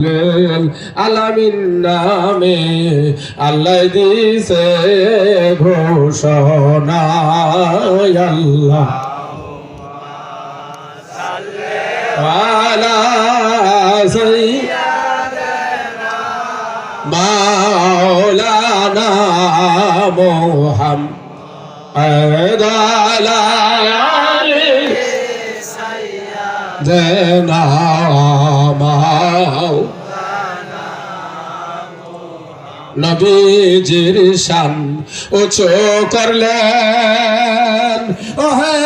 আলামিন নামে আল্লাহ দিছে ঘোষণা আল্লাহ। আলা মাওলানা আলা আলি দেনা মাও নবীজির শান উঁচু করলেন। ও হে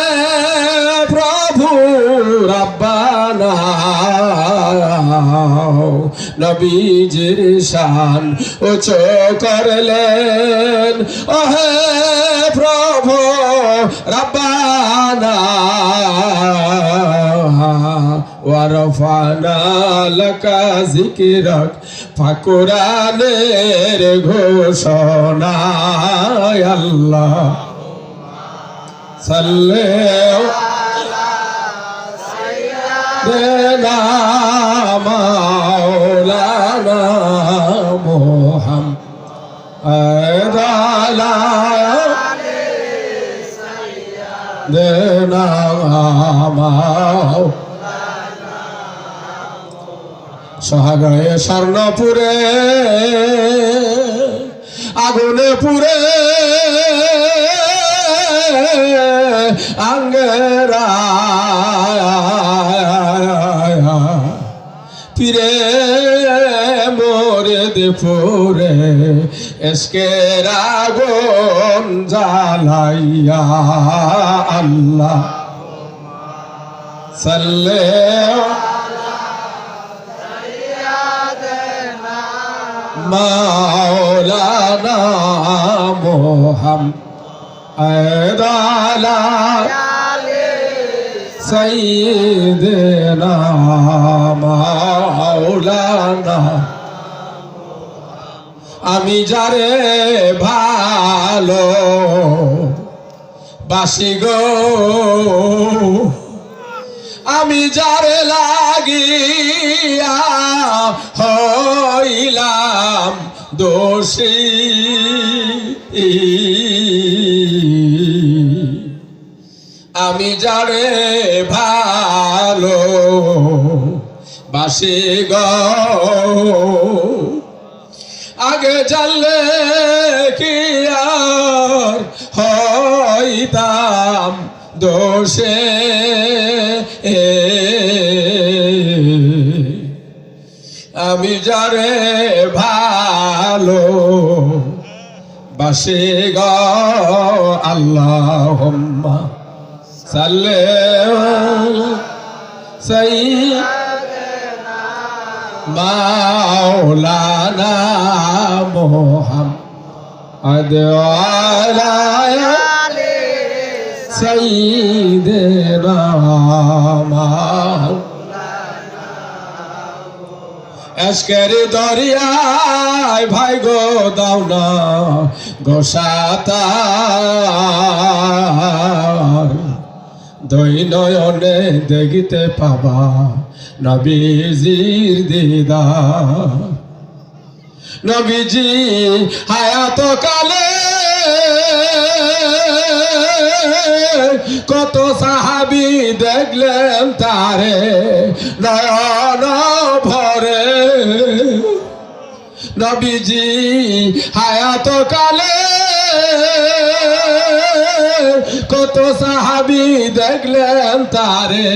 প্রভু রব্বানা। নবীজির শান উঁচু করলেন। ও হে প্রভু রব্বানা। ওয়ারফানা লাকা জিকিরক ফাকুরানের ঘোষণা আল্লাহ সাল্লে দেনা মাওলানা মোহাম্মদ মাও সোহাগায় স্বর্ণপুরে আগুনে পুরে আঙ্গেরা ফিরে মোরে দেপুরে এসকের আগুন জ্বালাইয়া আল্লাহ। সাল্লে مولانا محمد على سيدنا مولانا আমি যারে ভালো বাসি গো আমি যারে লাগিয়া হইলাম দোষী। আমি যারে ভালো বাসি গ। আগে জানলে কি হইতাম দোষে? আমি যারে ভালো বাসে গ আল্লাহ সাল্লে সাই মাওলানা মোহাম্মদ আলায়া আজকেরি দরিয়ায় ভাই গো দাও না গোসাতা দই নয়নে দেখিতে পাবা নবীজির দিদা নবীজি হায়াত কালে কত সাহাবি দেখলেন তারে, নয়ন ভরে। নবীজি হায়াত কালে কত সাহাবি দেখলেন তারে,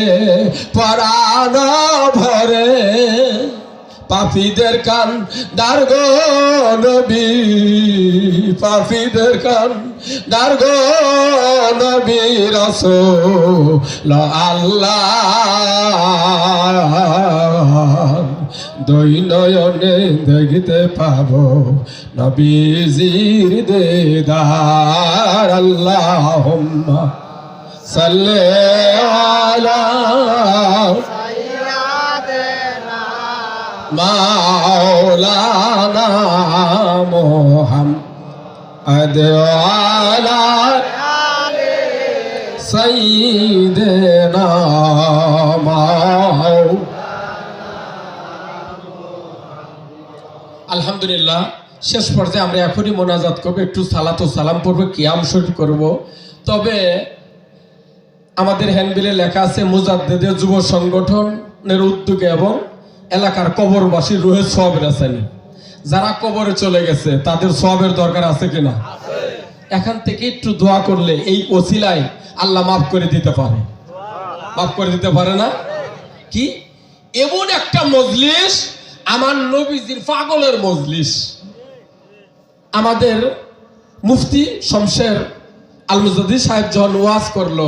পরাণ ভরে। পাপীদের কান দার্গ নবী পাপীদের কান দার্গ নবী রসুল আল্লাহ। দুই নয়নে দেখিতে পাব নবীজির দেদার আল্লাহ সাল্লে আলা মাওলানা মোহাম্মদ আলহামদুলিল্লাহ, শেষ পর্যায়ে আমরা এখনই মোনাজাত করব, একটু সালাত সালাম পড়ব, কিয়াম শরীফ করব। তবে আমাদের হ্যান্ডবিলে লেখা আছে মুজাদ্দেদের যুব সংগঠনের উদ্যোগে এবং এলাকার কবরবাসী রুহে সব রাসানি যারা কবরে চলে গেছে, তাদের সবের দরকার আছে কিনা? এখান থেকে একটু দোয়া করলে এই ওসিলায় আল্লাহ মাফ করে দিতে পারে। মাফ করে দিতে পারে না? কি? এমন একটা মজলিস, আমার নবীজির পাগলের মজলিস। আমাদের মুফতি শমশের আলমুজাদি সাহেব যখন ওয়াজ করল,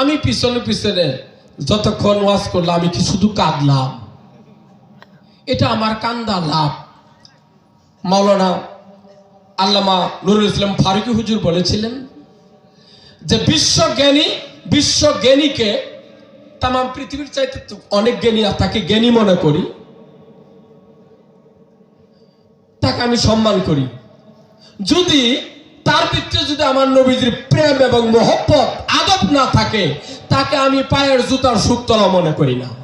আমি পিছনে পিছনে যতক্ষণ ওয়াজ করল আমি কি শুধু কাঁদলাম? এটা আমার কান্দা লাভ। মাওলানা আল্লামা নুরুল ইসলাম ফারুকি হুজুর বলেছিলেন যে বিশ্বজ্ঞানী বিশ্বজ্ঞানীকে তাম পৃথিবীর চাইতে অনেক জ্ঞানী তাকে জ্ঞানী মনে করি। তাকে আমি সম্মান করি। যদি তার ভিতরে যদি আমার নবীজির প্রেম এবং মহব্বত, আদব না থাকে, তাকে আমি পায়ের জুতার সুক্তলা মনে করি না।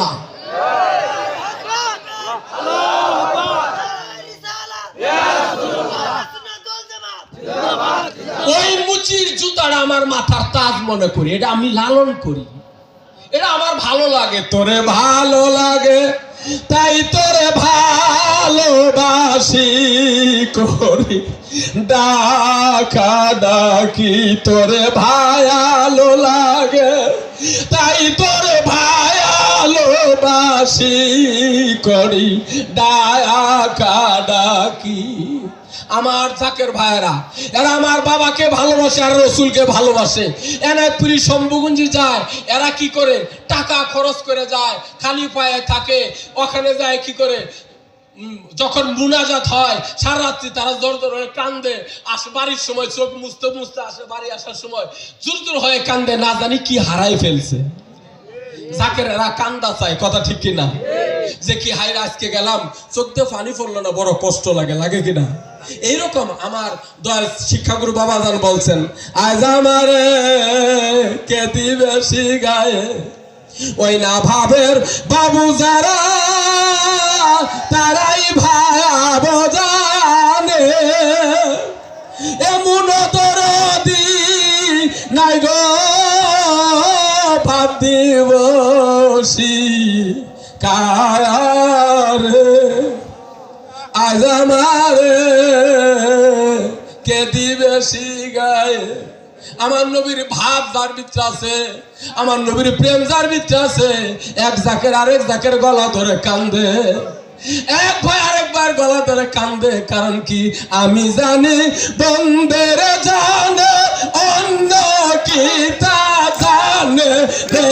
মালা ওই মুচির জুতাটা আমার মাথার তাজ মনে করি, এটা আমি লালন করি। এটা আমার ভালো লাগে, তোরে ভালো লাগে, তাই তোরে ভালোবাসি করি। ডাকা ডাকি তোরে ভায়ালো লাগে, তাই তোরে ভায়ালোবাসি করি, ডাকা আমার জাকের ভাইয়েরা, এরা আমার বাবাকে ভালোবাসে আর রসুলকে ভালোবাসে। এরা পুরী শম্ভুগঞ্জি যায়, এরা কি করে? টাকা খরচ করে যায়, খালি পায়ে থাকে। ওখানে যায় কি করে? যখন মুনাজাত হয়, সারা রাত্রি তারা জোর জোর হয়ে কান্দে। আসে বাড়ির সময় চোখ মুছতে মুছতে আসে বাড়ি আসার সময়। জোর জোর হয়ে কান্দে, না জানি কি হারাই ফেলছে। কথা ঠিক যে কি গেলাম পানি পড়ল না, বড় কষ্ট এইরকম আমার দয়াল শিক্ষাগুরু বাবা যান বলছেন, আজ আমারে গায়ে ওই না ভাবের বাবু যারা, তারাই ভায়াবো জানে। এমন দরদি নাই গো। দিবসি কারে আজ আমারে কে গায়ে আমার নবীর ভাব যার ভিতরে আছে, আমার নবীর প্রেম যার ভিতরে আছে, এক জাকের আরেক জাকের গলা ধরে কান্দে। এক ভাই আরেকবার গলা ধরে কান্দে, কারণ কি আমি জানি বন্দের জানে অন্য কি তা রে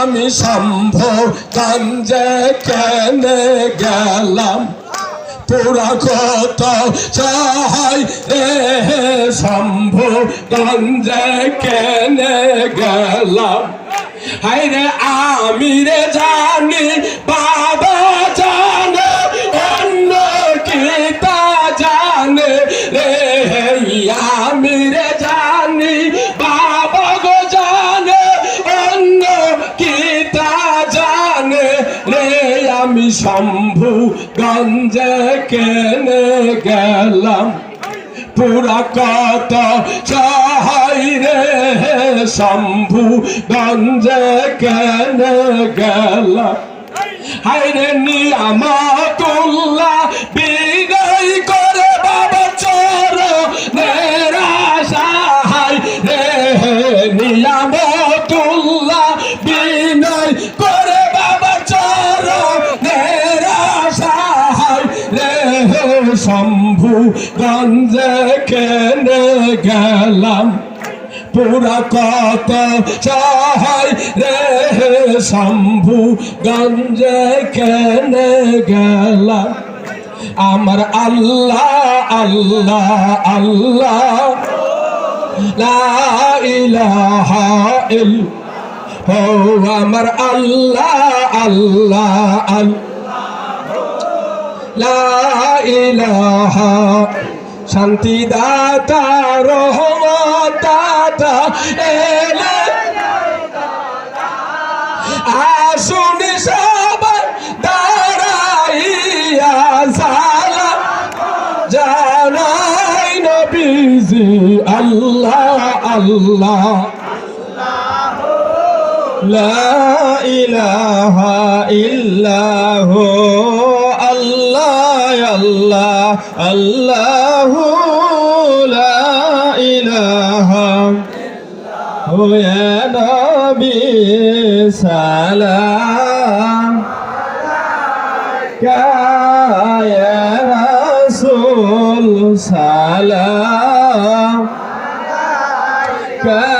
আমি সম্ভব গঞ্জে কেনে গেলাম। পুরা কত চাই রে শম্ভু গঞ্জে কেনে গেলাম। হাই রে আমি রে পুরা কত চাহাই রে শম্ভু গঞ্জে কেনে গেলাম হাইরে নিয়ামতুল্লাহ বিদায় করে। বাবা পুরা কত চাই রে শম্ভু, গঞ্জে কেনে গেলাম আমার আল্লাহ আল্লাহ আল্লাহ, লা ইলাহা ইল ও আমার আল্লাহ আল্লাহ আল্লাহ। লা ইলাহা শান্তিদাতা রহমতাতা এলে আসুন সবাই দাঁড়াইয়া জালা জানাই নবীজি আল্লাহ আল্লাহ। লা ইলাহা ইল্লাহু। আল্লাহ আল্লাহ আল্লাহ নবী সালাম। কায়া রাসূল সালাম। কায়া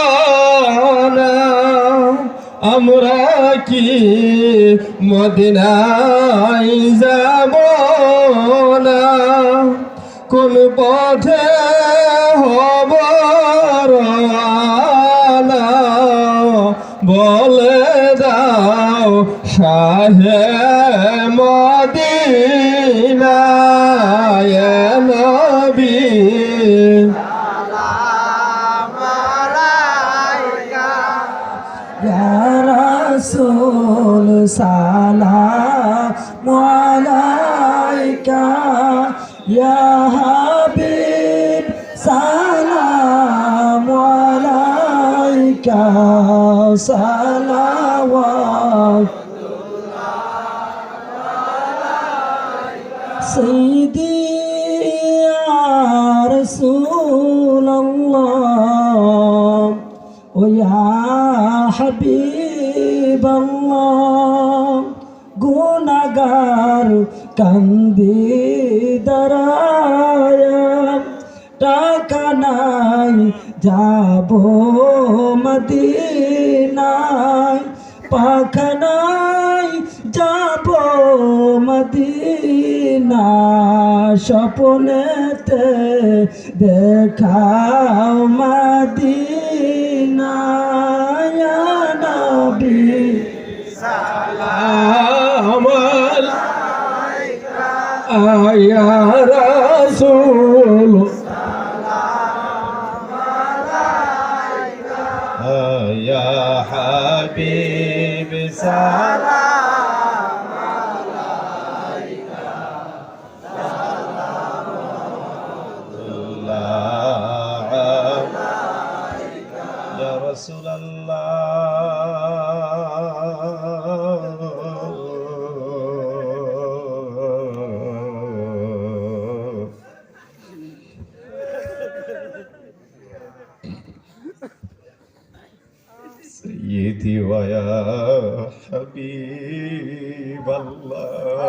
আমরা কি মদিনায় যাব না? কোন পথে হব বলে দাও শাহে মদিনা رسول سلام عليك يا حبيب سلام عليك صلوات سيدي يا رسول الله ويا حبيب বাল্লাম গুণাগার কান্দি দাঁড়ায় টাকা নাই যাব মদিনায়। পাখনাই যাব মদিনা স্বপ্নেতে দেখাও মদিনা আমার আয়া রাসূল। سيدي ويا حبيب الله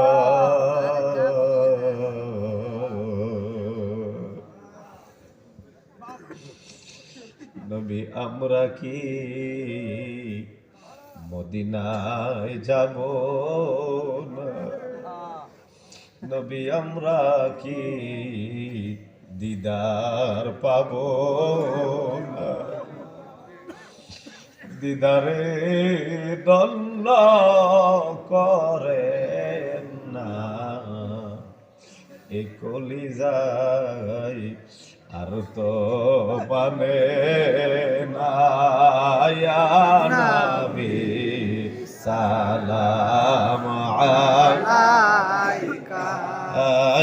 নবী আমরা কি মদিনায় যাব না নবী আমরা কি দিদার পাব না দিদারে দন্ন করে না। এ কলি যায় আর তো মানে না সালাম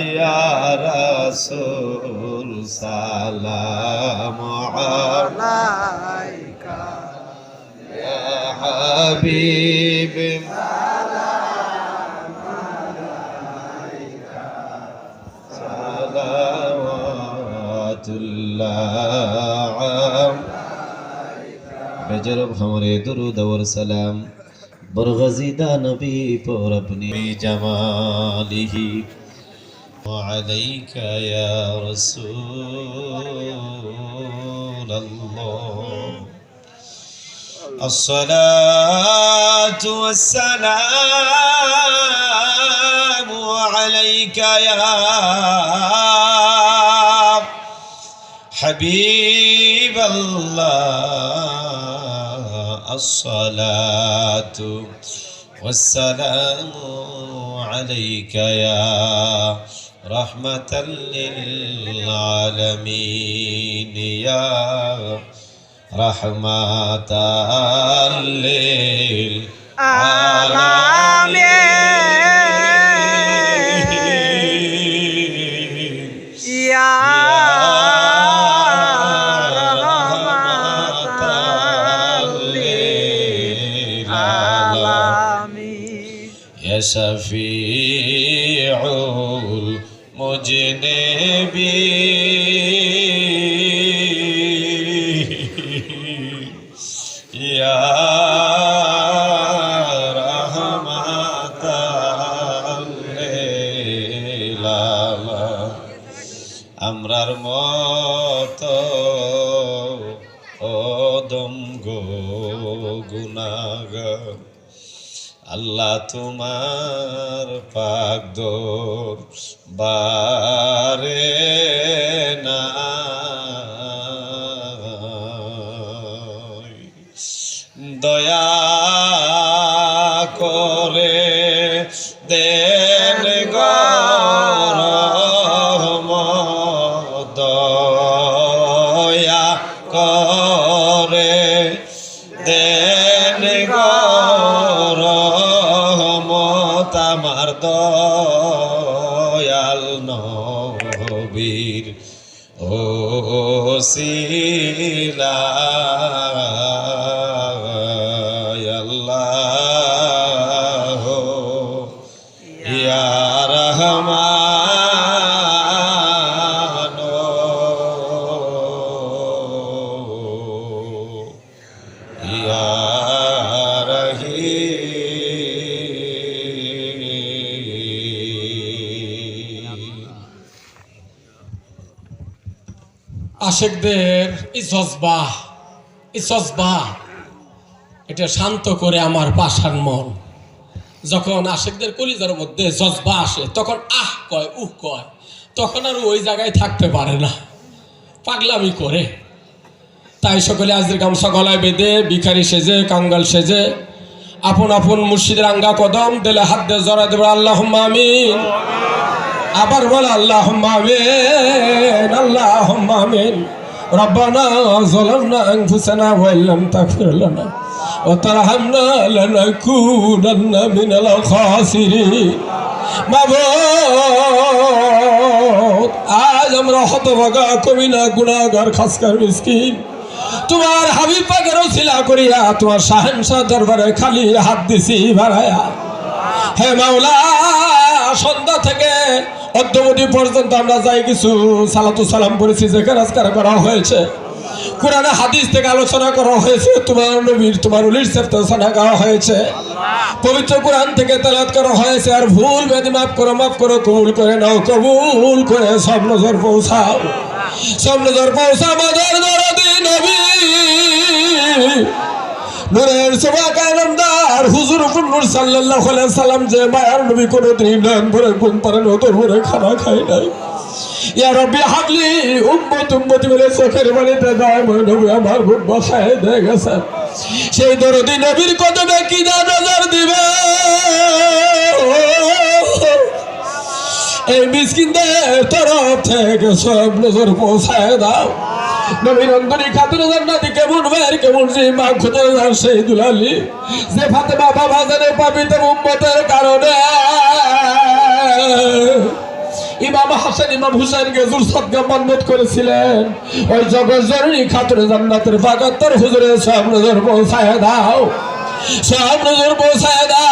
ইয়া রাসূল সালাম আলাইকা। হাবিব। বেজরব হমরে দুরুদ ওর সালাম। বরগজিদা নবী পর আপনি জামালিহি। وعليك يا رسول الله الصلاة والسلام عليك يا حبيب الله. الصلاة والسلام عليك يا رحمة للعالمين يا رحمة للعالمين. يا العالمين يا شفيع المجنبين. তোমার পাক বারে না। দয়া করে দেন আশেকদের এই জজবা এটা শান্ত করে আমার পাষাণ মন। যখন আশেকদের কলিজার মধ্যে জজবা আসে, তখন আহ কয়, উহ কয়, তখন আর ওই জায়গায় থাকতে পারে না। পাগলামি করে। তাই সকলে আজকের গামছা গলায় বেঁধে, ভিখারি সেজে, কাঙ্গাল সেজে, আপন আপন মুর্শিদের আঙ্গা কদম, দিলে হাত দিয়ে জড়া দেবে আল্লাহ আমিন। আবার বল আল্লাহ আমিন আল্লাহ আমিন ربنا ظلمنا أنفسنا وإن لم تغفر لنا وترحمنا لنكونن من الخاسرين মাবুদ আজ আমরা হতভাগা কবিনা গুণাগার খাসকার মিসকিন তোমার হাবিব পাকের ওসিলা করিয়া তোমার শাহেনশাহ দরবারে খালি হাত দিছি বাড়ায়া হে মাওলা সন্ধ্যা থেকে অদ্যবধি পর্যন্ত আমরা যাই কিছু সালাতু সালাম করেছি যেখানে আজকার করা হয়েছে। কোরআনে হাদিস থেকে আলোচনা করা হয়েছে, তোমার নবীর, তোমার উলির চেপ্তানা করা হয়েছে। পবিত্র কোরআন থেকে তেলাত করা হয়েছে, আর ভুল বেদি মাফ করো মাফ করো, কবুল করে নাও, কবুল করে সব নজর পৌঁছাও। সব নজর পৌঁছা নবী নূরের সভা কায়নামদার হুজুর নূর সাল্লাল্লাহু আলাইহি সাল্লাম যে মায়ার নবী কোনো দিন নয়ন ভরে ঘুম পারে নদর ভরে খানা খায় নাই। ইয়া রব্বি হাবলি উম্মত উম্মতি বলে চোখের বাড়িতে যায় মই নবী, আমার বুক বসায় দিয়ে গেছে। সেই দরদি নবীর কদমে কি না নজর দিবে। এই মিসকিনদের তরফ থেকে সব নজর পৌঁছায় দাও। নবীনন্দনী খাতুন জান্নাতি কেমন কেমন যে মা খুদে সেই দুলালি? যে বাবা পাবিতে কারণে। ইমাম হাসান, ইমাম হুসাইনকে করেছিলেন। ওই জগৎ জননী খাতুন জান্নাতের বাগাত্তর হুজুরে সব নজর পৌঁছায় দাও। সব নজর পৌঁছায় দাও।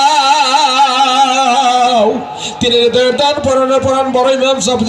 তিনি পরাণ বড় ইমাম সব